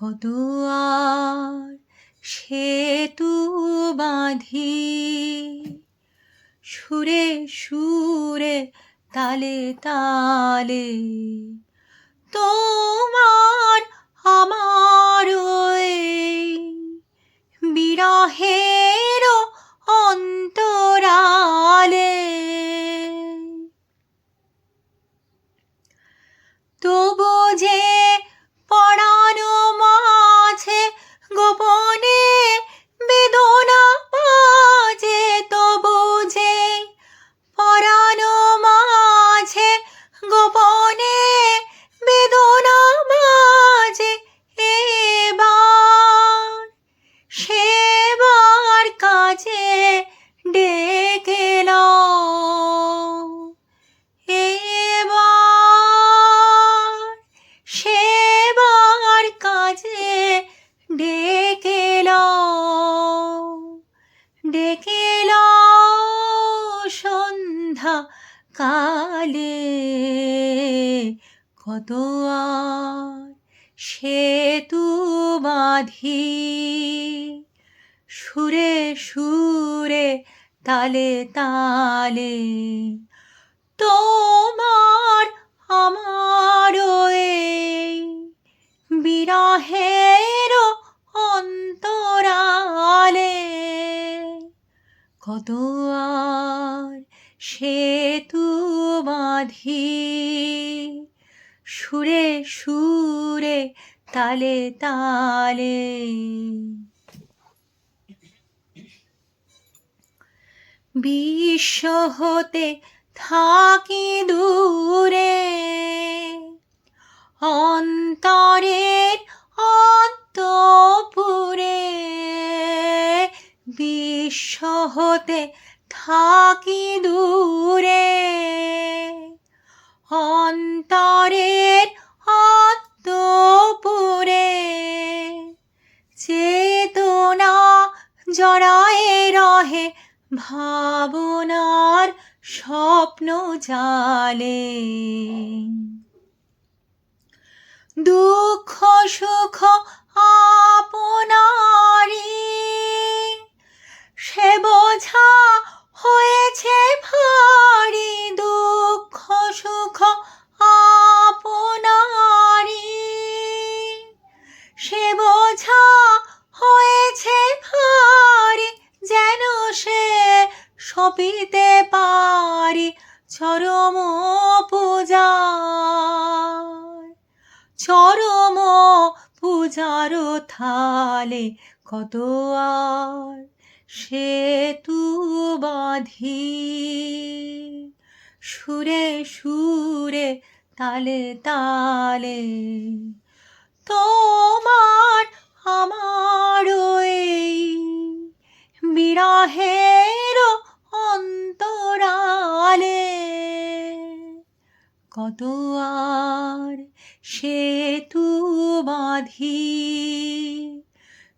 কত আর সেতু বাঁধি। সুরে সুরে তালে তালে তোমার আমার বিরহের অন্তরালে। তবু যে কালে কত সেতু বাঁধি সুরে সুরে তালে তালে তোমার আমার বিরহের অন্তরালে কত আর সেতু বাঁধি সুরে সুরে তালে তালে। বিশ্ব হতে থাকি দূরে অন্তরের থাকি দূরে। অন্তরের অন্তপুরে চেতনা জড়ায়ে রহে ভাবনার স্বপ্ন জালে। দুঃখ, সুখ আপনারি সে বোঝা হয়েছে ভারী দুঃখ সুখ আপনারি সে বোঝা হয়েছে ভারী, যেন সে সপিতে পারি চরম পূজা চরম পূজার থালে কত আর সেতু বাঁধি সুরে সুরে, তালে তালে, তোমার আমার বিরহের অন্তরালে। কত আর সেতু বাঁধি।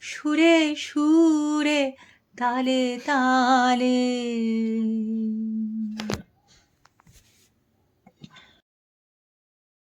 সুরে সুরে তালে তালে